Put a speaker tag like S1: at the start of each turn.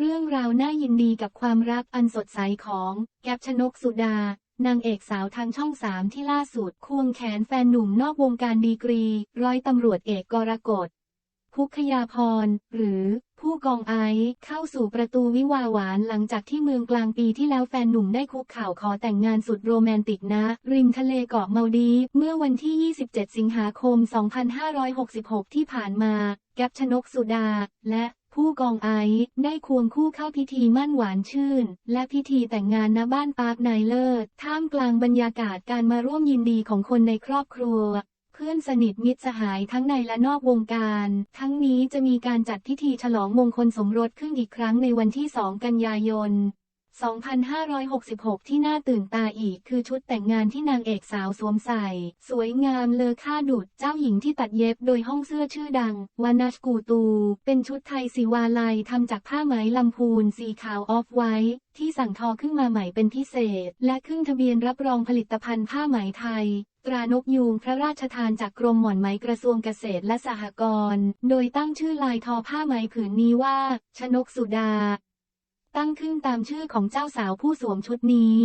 S1: เรื่องราวน่ายินดีกับความรักอันสดใสของแก๊ปชนกสุดา นางเอกสาวทางช่องสามที่ล่าสุดควงแขนแฟนหนุ่มนอกวงการดีกรี ร้อยตำรวจเอกกรกฎพุกขยาพร หรือผู้กองไอเข้าสู่ประตูวิวาห์หวานหลังจากที่เมืองกลางปีที่แล้วแฟนหนุ่มได้คุกข่าวขอแต่งงานสุดโรแมนติกนะ ริมทะเลเกาะเมาดีเมื่อวันที่ 27 สิงหาคม 2566 ที่ผ่านมา แกปชนกสุดา และผู้กองไอซ์ได้ควงคู่เข้าพิธีมั่นหวานชื่น และพิธีแต่งงานณบ้านปาร์คไนเลิศ ท่ามกลางบรรยากาศการมาร่วมยินดีของคนในครอบครัว เพื่อนสนิทมิตรสหายทั้งในและนอกวงการ ทั้งนี้จะมีการจัดพิธีฉลองมงคลสมรสขึ้นอีกครั้งในวันที่ 2 กันยายน 2566 ที่น่าตื่นตาอีกคือชุดแต่งงานที่นางเอกสาวสวมใส่ สวยงามเลอค่าดุดเจ้าหญิงที่ตัดเย็บโดยห้องเสื้อชื่อดัง วานาชกูตู เป็นชุดไทยสีวาลัยทำจากผ้าไหมลำพูนสีขาวออฟไวท์ที่สั่งทอขึ้นมาใหม่เป็นพิเศษ และขึ้นทะเบียนรับรองผลิตภัณฑ์ผ้าไหมไทยตรานกยูงพระราชทานจากกรมหม่อนไหมกระทรวงเกษตรและสหกรณ์ โดยตั้งชื่อลายทอผ้าไหมผืนนี้ว่า ชนกสุดา ตั้งขึ้นตามชื่อของเจ้าสาวผู้สวมชุดนี้